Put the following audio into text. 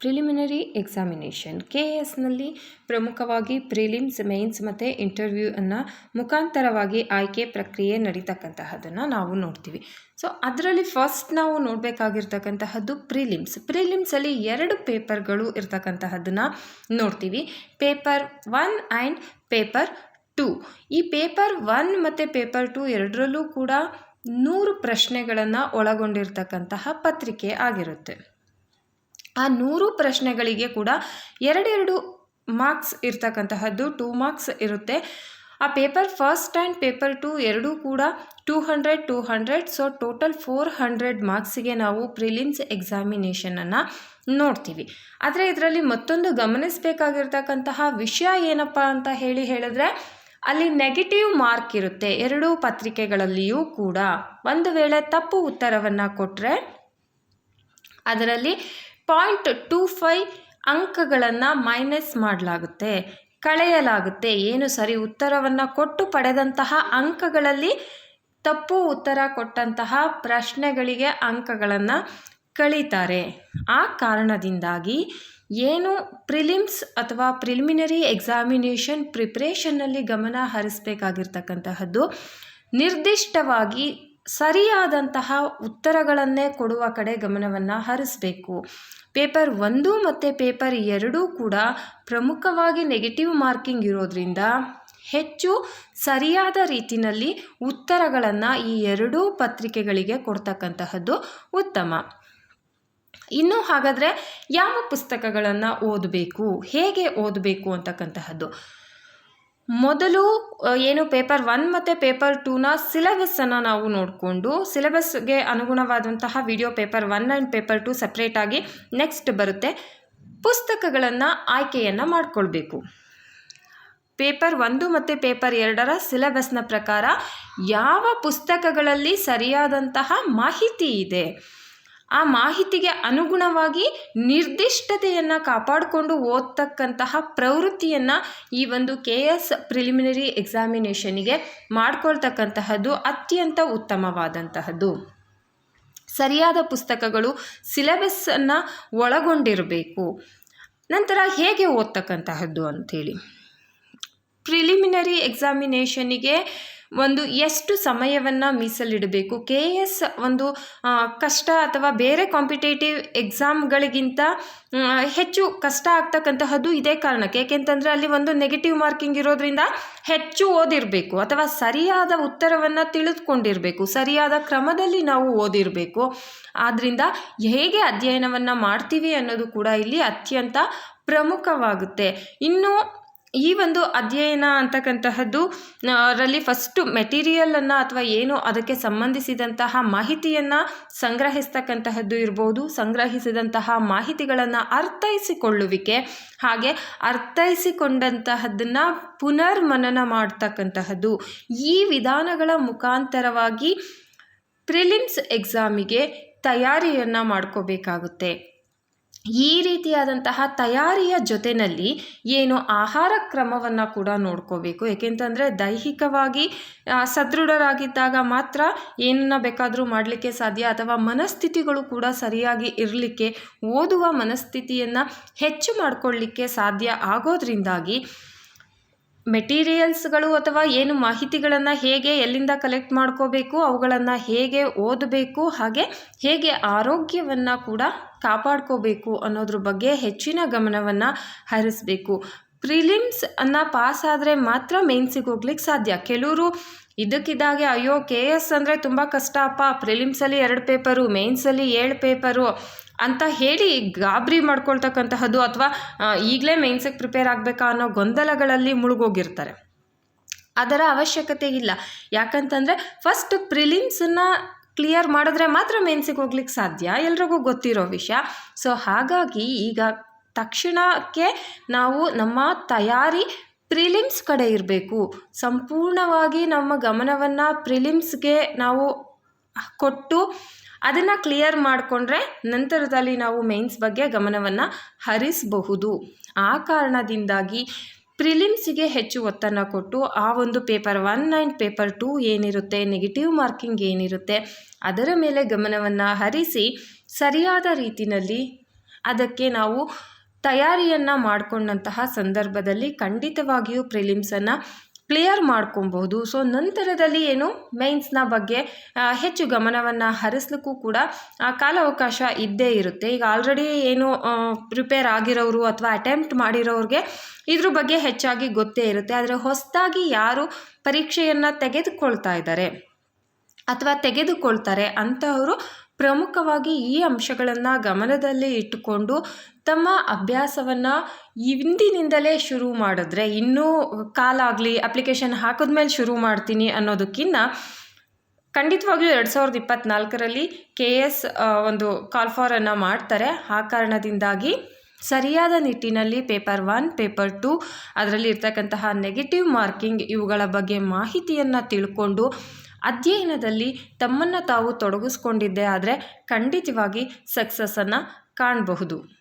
Preliminary examination K ಎಸ್ನಲ್ಲಿ ಪ್ರಮುಖವಾಗಿ prelims mains ಮತ್ತು ಇಂಟರ್ವ್ಯೂವನ್ನು ಮುಖಾಂತರವಾಗಿ ಆಯ್ಕೆ ಪ್ರಕ್ರಿಯೆ ನಡೀತಕ್ಕಂತಹದನ್ನು ನಾವು ನೋಡ್ತೀವಿ. ಸೊ ಅದರಲ್ಲಿ ಫಸ್ಟ್ ನಾವು ನೋಡಬೇಕಾಗಿರ್ತಕ್ಕಂತಹದ್ದು ಪ್ರಿಲಿಮ್ಸ್ ಪ್ರಿಲಿಮ್ಸಲ್ಲಿ ಎರಡು ಪೇಪರ್ಗಳು ಇರ್ತಕ್ಕಂತಹದ್ದನ್ನು ನೋಡ್ತೀವಿ. Paper one and paper two ಈ ಪೇಪರ್ ಒನ್ ಮತ್ತು ಪೇಪರ್ ಟು ಎರಡರಲ್ಲೂ ಕೂಡ ನೂರು ಪ್ರಶ್ನೆಗಳನ್ನು ಒಳಗೊಂಡಿರ್ತಕ್ಕಂತಹ ಪತ್ರಿಕೆ ಆಗಿರುತ್ತೆ. ಆ ನೂರು ಪ್ರಶ್ನೆಗಳಿಗೆ ಕೂಡ ಎರಡೆರಡು ಮಾರ್ಕ್ಸ್ ಇರ್ತಕ್ಕಂತಹದ್ದು ಟೂ ಮಾರ್ಕ್ಸ್ ಇರುತ್ತೆ. ಆ paper first and paper two ಎರಡೂ ಕೂಡ two hundred two hundred so total four hundred ಮಾರ್ಕ್ಸಿಗೆ ನಾವು ಪ್ರಿಲಿಮ್ಸ್ ಎಕ್ಸಾಮಿನೇಷನನ್ನು ನೋಡ್ತೀವಿ. ಆದರೆ ಇದರಲ್ಲಿ ಮತ್ತೊಂದು ಗಮನಿಸಬೇಕಾಗಿರ್ತಕ್ಕಂತಹ ವಿಷಯ ಏನಪ್ಪ ಅಂತ ಹೇಳಿ ಹೇಳಿದ್ರೆ, ಅಲ್ಲಿ ನೆಗೆಟಿವ್ ಮಾರ್ಕ್ ಇರುತ್ತೆ ಎರಡೂ ಪತ್ರಿಕೆಗಳಲ್ಲಿಯೂ ಕೂಡ. ಒಂದು ವೇಳೆ ತಪ್ಪು ಉತ್ತರವನ್ನು ಕೊಟ್ಟರೆ ಅದರಲ್ಲಿ ಪಾಯಿಂಟ್ ಟೂ ಫೈ ಅಂಕಗಳನ್ನು ಮೈನಸ್ ಮಾಡಲಾಗುತ್ತೆ. ಕಳೆಯಲಾಗುತ್ತೆ. ಏನು ಸರಿ ಉತ್ತರವನ್ನು ಕೊಟ್ಟು ಪಡೆದಂತಹ ಅಂಕಗಳಲ್ಲಿ ತಪ್ಪು ಉತ್ತರ ಕೊಟ್ಟಂತಹ ಪ್ರಶ್ನೆಗಳಿಗೆ ಅಂಕಗಳನ್ನು ಕಳೀತಾರೆ. ಆ ಕಾರಣದಿಂದಾಗಿ ಏನು ಪ್ರಿಲಿಮ್ಸ್ ಅಥವಾ ಪ್ರಿಲಿಮಿನರಿ ಎಕ್ಸಾಮಿನೇಷನ್ ಪ್ರಿಪ್ರೇಷನ್ನಲ್ಲಿ ಗಮನ ಹರಿಸಬೇಕಾಗಿರ್ತಕ್ಕಂತಹದ್ದು ನಿರ್ದಿಷ್ಟವಾಗಿ ಸರಿಯಾದಂತಹ ಉತ್ತರಗಳನ್ನೇ ಕೊಡುವ ಕಡೆ ಗಮನವನ್ನು ಹರಿಸಬೇಕು. ಪೇಪರ್ ಒಂದು ಮತ್ತು ಪೇಪರ್ ಎರಡೂ ಕೂಡ ಪ್ರಮುಖವಾಗಿ ನೆಗೆಟಿವ್ ಮಾರ್ಕಿಂಗ್ ಇರೋದ್ರಿಂದ ಹೆಚ್ಚು ಸರಿಯಾದ ರೀತಿಯಲ್ಲಿ ಉತ್ತರಗಳನ್ನು ಈ ಎರಡೂ ಪತ್ರಿಕೆಗಳಿಗೆ ಕೊಡ್ತಕ್ಕಂತಹದ್ದು ಉತ್ತಮ. ಇನ್ನು ಹಾಗಾದರೆ ಯಾವ ಪುಸ್ತಕಗಳನ್ನು ಓದಬೇಕು? ಹೇಗೆ ಓದಬೇಕು ಅಂತಕ್ಕಂತಹದ್ದು? ಮೊದಲು ಏನು ಪೇಪರ್ ಒನ್ ಮತ್ತು ಪೇಪರ್ ಟೂನ ಸಿಲೆಬಸ್ಸನ್ನು ನಾವು ನೋಡಿಕೊಂಡು, ಸಿಲೆಬಸ್ಗೆ ಅನುಗುಣವಾದಂತಹ video paper one and paper two ಸಪ್ರೇಟಾಗಿ ನೆಕ್ಸ್ಟ್ ಬರುತ್ತೆ. ಪುಸ್ತಕಗಳನ್ನು ಆಯ್ಕೆಯನ್ನು ಮಾಡಿಕೊಳ್ಬೇಕು. ಪೇಪರ್ ಒಂದು ಮತ್ತು ಪೇಪರ್ ಎರಡರ ಸಿಲೆಬಸ್ನ ಪ್ರಕಾರ ಯಾವ ಪುಸ್ತಕಗಳಲ್ಲಿ ಸರಿಯಾದಂತಹ ಮಾಹಿತಿ ಇದೆ? ಆ ಮಾಹಿತಿಗೆ ಅನುಗುಣವಾಗಿ ನಿರ್ದಿಷ್ಟತೆಯನ್ನು ಕಾಪಾಡಿಕೊಂಡು ಓದ್ತಕ್ಕಂತಹ ಪ್ರವೃತ್ತಿಯನ್ನು ಈ ಒಂದು ಕೆ ಎಸ್ ಪ್ರಿಲಿಮಿನರಿ ಎಕ್ಸಾಮಿನೇಷನಿಗೆ ಮಾಡ್ಕೊಳ್ತಕ್ಕಂತಹದ್ದು ಅತ್ಯಂತ ಉತ್ತಮವಾದಂತಹದ್ದು. ಸರಿಯಾದ ಪುಸ್ತಕಗಳು ಸಿಲೆಬಸ್ಸನ್ನು ಒಳಗೊಂಡಿರಬೇಕು. ನಂತರ ಹೇಗೆ ಓದ್ತಕ್ಕಂತಹದ್ದು ಅಂಥೇಳಿ ಪ್ರಿಲಿಮಿನರಿ ಎಕ್ಸಾಮಿನೇಷನಿಗೆ ಒಂದು ಎಷ್ಟು ಸಮಯವನ್ನು ಮೀಸಲಿಡಬೇಕು? ಕೆ ಎಸ್ ಒಂದು ಕಷ್ಟ ಅಥವಾ ಬೇರೆ ಕಾಂಪಿಟೇಟಿವ್ ಎಕ್ಸಾಮ್ಗಳಿಗಿಂತ ಹೆಚ್ಚು ಕಷ್ಟ ಆಗ್ತಕ್ಕಂತಹದ್ದು ಇದೇ ಕಾರಣಕ್ಕೆ. ಏಕೆಂತಂದರೆ ಅಲ್ಲಿ ಒಂದು ನೆಗೆಟಿವ್ ಮಾರ್ಕಿಂಗ್ ಇರೋದ್ರಿಂದ ಹೆಚ್ಚು ಓದಿರಬೇಕು ಅಥವಾ ಸರಿಯಾದ ಉತ್ತರವನ್ನು ತಿಳಿದುಕೊಂಡಿರಬೇಕು. ಸರಿಯಾದ ಕ್ರಮದಲ್ಲಿ ನಾವು ಓದಿರಬೇಕು. ಆದ್ದರಿಂದ ಹೇಗೆ ಅಧ್ಯಯನವನ್ನು ಮಾಡ್ತೀವಿ ಅನ್ನೋದು ಕೂಡ ಇಲ್ಲಿ ಅತ್ಯಂತ ಪ್ರಮುಖವಾಗುತ್ತೆ. ಇನ್ನು ಈ ಒಂದು ಅಧ್ಯಯನ ಅಂತಕ್ಕಂತಹದ್ದು ರಲ್ಲಿ ಫಸ್ಟು ಮೆಟೀರಿಯಲನ್ನು ಅಥವಾ ಏನು ಅದಕ್ಕೆ ಸಂಬಂಧಿಸಿದಂತಹ ಮಾಹಿತಿಯನ್ನು ಸಂಗ್ರಹಿಸ್ತಕ್ಕಂತಹದ್ದು ಇರ್ಬೋದು. ಸಂಗ್ರಹಿಸಿದಂತಹ ಮಾಹಿತಿಗಳನ್ನು ಅರ್ಥೈಸಿಕೊಳ್ಳುವಿಕೆ, ಹಾಗೆ ಅರ್ಥೈಸಿಕೊಂಡಂತಹದ್ದನ್ನು ಪುನರ್ಮನನ ಮಾಡ್ತಕ್ಕಂತಹದ್ದು. ಈ ವಿಧಾನಗಳ ಮುಖಾಂತರವಾಗಿ ಪ್ರಿಲಿಮ್ಸ್ ಎಕ್ಸಾಮಿಗೆ ತಯಾರಿಯನ್ನು ಮಾಡ್ಕೋಬೇಕಾಗುತ್ತೆ. ಈ ರೀತಿಯಾದಂತಹ ತಯಾರಿಯ ಜೊತೆಯಲ್ಲಿ ಏನು ಆಹಾರ ಕ್ರಮವನ್ನು ಕೂಡ ನೋಡ್ಕೋಬೇಕು. ಏಕೆಂತಂದರೆ ದೈಹಿಕವಾಗಿ ಸದೃಢರಾಗಿದ್ದಾಗ ಮಾತ್ರ ಏನನ್ನ ಬೇಕಾದರೂ ಮಾಡಲಿಕ್ಕೆ ಸಾಧ್ಯ ಅಥವಾ ಮನಸ್ಥಿತಿಗಳು ಕೂಡ ಸರಿಯಾಗಿ ಇರಲಿಕ್ಕೆ, ಓದುವ ಮನಸ್ಥಿತಿಯನ್ನು ಹೆಚ್ಚು ಮಾಡಿಕೊಳ್ಳಿಕ್ಕೆ ಸಾಧ್ಯ ಆಗೋದ್ರಿಂದಾಗಿ ಮೆಟೀರಿಯಲ್ಸ್ಗಳು ಅಥವಾ ಏನು ಮಾಹಿತಿಗಳನ್ನು ಹೇಗೆ ಎಲ್ಲಿಂದ ಕಲೆಕ್ಟ್ ಮಾಡ್ಕೋಬೇಕು, ಅವುಗಳನ್ನು ಹೇಗೆ ಓದಬೇಕು, ಹಾಗೆ ಹೇಗೆ ಆರೋಗ್ಯವನ್ನು ಕೂಡ ಕಾಪಾಡ್ಕೋಬೇಕು ಅನ್ನೋದ್ರ ಬಗ್ಗೆ ಹೆಚ್ಚಿನ ಗಮನವನ್ನು ಹರಿಸಬೇಕು. ಪ್ರಿಲಿಮ್ಸ್ ಅನ್ನು ಪಾಸ್ ಆದರೆ ಮಾತ್ರ ಮೇನ್ಸಿಗೆ ಹೋಗ್ಲಿಕ್ಕೆ ಸಾಧ್ಯ. ಕೆಲವರು ಇದಕ್ಕಿದ್ದಾಗೆ ಅಯ್ಯೋ ಕೆ ಎಸ್ ಅಂದರೆ ತುಂಬ ಕಷ್ಟ, ಅಪ್ಪ ಪ್ರಿಲಿಮ್ಸಲ್ಲಿ ಎರಡು ಪೇಪರು, ಮೇನ್ಸಲ್ಲಿ ಏಳು ಪೇಪರು ಅಂತ ಹೇಳಿ ಗಾಬರಿ ಮಾಡ್ಕೊಳ್ತಕ್ಕಂತಹದ್ದು ಅಥವಾ ಈಗಲೇ ಮೈನ್ಸಕ್ಕೆ ಪ್ರಿಪೇರ್ ಆಗಬೇಕಾ ಅನ್ನೋ ಗೊಂದಲಗಳಲ್ಲಿ ಮುಳುಗೋಗಿರ್ತಾರೆ. ಅದರ ಅವಶ್ಯಕತೆ ಇಲ್ಲ. ಯಾಕಂತಂದರೆ ಫಸ್ಟ್ ಪ್ರಿಲಿಮ್ಸನ್ನು ಕ್ಲಿಯರ್ ಮಾಡಿದ್ರೆ ಮಾತ್ರ ಮೇನ್ಸಿಗೆ ಹೋಗ್ಲಿಕ್ಕೆ ಸಾಧ್ಯ. ಎಲ್ರಿಗೂ ಗೊತ್ತಿರೋ ವಿಷಯ. ಸೊ ಹಾಗಾಗಿ ಈಗ ತಕ್ಷಣಕ್ಕೆ ನಾವು ನಮ್ಮ ತಯಾರಿ ಪ್ರಿಲಿಮ್ಸ್ ಕಡೆ ಇರಬೇಕು. ಸಂಪೂರ್ಣವಾಗಿ ನಮ್ಮ ಗಮನವನ್ನು ಪ್ರಿಲಿಮ್ಸ್ಗೆ ನಾವು ಕೊಟ್ಟು ಅದನ್ನು ಕ್ಲಿಯರ್ ಮಾಡಿಕೊಂಡ್ರೆ ನಂತರದಲ್ಲಿ ನಾವು ಮೇನ್ಸ್ ಬಗ್ಗೆ ಗಮನವನ್ನು ಹರಿಸಬಹುದು. ಆ ಕಾರಣದಿಂದಾಗಿ ಪ್ರಿಲಿಮ್ಸಿಗೆ ಹೆಚ್ಚು ಒತ್ತನ್ನು ಕೊಟ್ಟು ಆ ಒಂದು paper one and paper two ಏನಿರುತ್ತೆ ನೆಗೆಟಿವ್ ಮಾರ್ಕಿಂಗ್ ಏನಿರುತ್ತೆ, ಅದರ ಮೇಲೆ ಗಮನವನ್ನು ಹರಿಸಿ ಸರಿಯಾದ ರೀತಿಯಲ್ಲಿ ಅದಕ್ಕೆ ನಾವು ತಯಾರಿಯನ್ನು ಮಾಡಿಕೊಂಡಂತಹ ಸಂದರ್ಭದಲ್ಲಿ ಖಂಡಿತವಾಗಿಯೂ ಪ್ರಿಲಿಮ್ಸನ್ನು ಕ್ಲಿಯರ್ ಮಾಡ್ಕೊಬಹುದು. ಸೊ ನಂತರದಲ್ಲಿ ಏನು? ಮೈನ್ಸ್ನ ಬಗ್ಗೆ ಹೆಚ್ಚು ಗಮನವನ್ನು ಹರಿಸ್ಲಿಕ್ಕೂ ಕೂಡ ಕಾಲಾವಕಾಶ ಇದ್ದೇ ಇರುತ್ತೆ. ಈಗ ಆಲ್ರೆಡಿ ಏನು ಪ್ರಿಪೇರ್ ಆಗಿರೋರು ಅಥವಾ ಅಟೆಂಪ್ಟ್ ಮಾಡಿರೋರಿಗೆ ಇದ್ರ ಬಗ್ಗೆ ಹೆಚ್ಚಾಗಿ ಗೊತ್ತೇ ಇರುತ್ತೆ. ಆದರೆ ಹೊಸದಾಗಿ ಯಾರು ಪರೀಕ್ಷೆಯನ್ನು ತೆಗೆದುಕೊಳ್ತಾ ಇದ್ದಾರೆ ಅಥವಾ ತೆಗೆದುಕೊಳ್ತಾರೆ ಅಂಥವರು ಪ್ರಮುಖವಾಗಿ ಈ ಅಂಶಗಳನ್ನು ಗಮನದಲ್ಲಿ ಇಟ್ಟುಕೊಂಡು ತಮ್ಮ ಅಭ್ಯಾಸವನ್ನು ಇಂದಿನಿಂದಲೇ ಶುರು ಮಾಡಿದ್ರೆ, ಇನ್ನೂ ಕಾಲಾಗಲಿ ಅಪ್ಲಿಕೇಶನ್ ಹಾಕಿದ್ಮೇಲೆ ಶುರು ಮಾಡ್ತೀನಿ ಅನ್ನೋದಕ್ಕಿಂತ ಖಂಡಿತವಾಗಿಯೂ ಎರಡು ಸಾವಿರದ ಇಪ್ಪತ್ತ್ನಾಲ್ಕರಲ್ಲಿ ಕೆ ಎಸ್ ಒಂದು ಕಾಲ್ ಫಾರನ್ನು ಮಾಡ್ತಾರೆ. ಆ ಕಾರಣದಿಂದಾಗಿ ಸರಿಯಾದ ನಿಟ್ಟಿನಲ್ಲಿ ಪೇಪರ್ ಒನ್ ಪೇಪರ್ ಟು ಅದರಲ್ಲಿ ಇರ್ತಕ್ಕಂತಹ ನೆಗೆಟಿವ್ ಮಾರ್ಕಿಂಗ್ ಇವುಗಳ ಬಗ್ಗೆ ಮಾಹಿತಿಯನ್ನು ತಿಳ್ಕೊಂಡು ಅಧ್ಯಯನದಲ್ಲಿ ತಮ್ಮನ್ನು ತಾವು ತೊಡಗಿಸ್ಕೊಂಡಿದ್ದೆ ಆದರೆ ಖಂಡಿತವಾಗಿ ಸಕ್ಸಸ್ಸನ್ನು ಕಾಣಬಹುದು.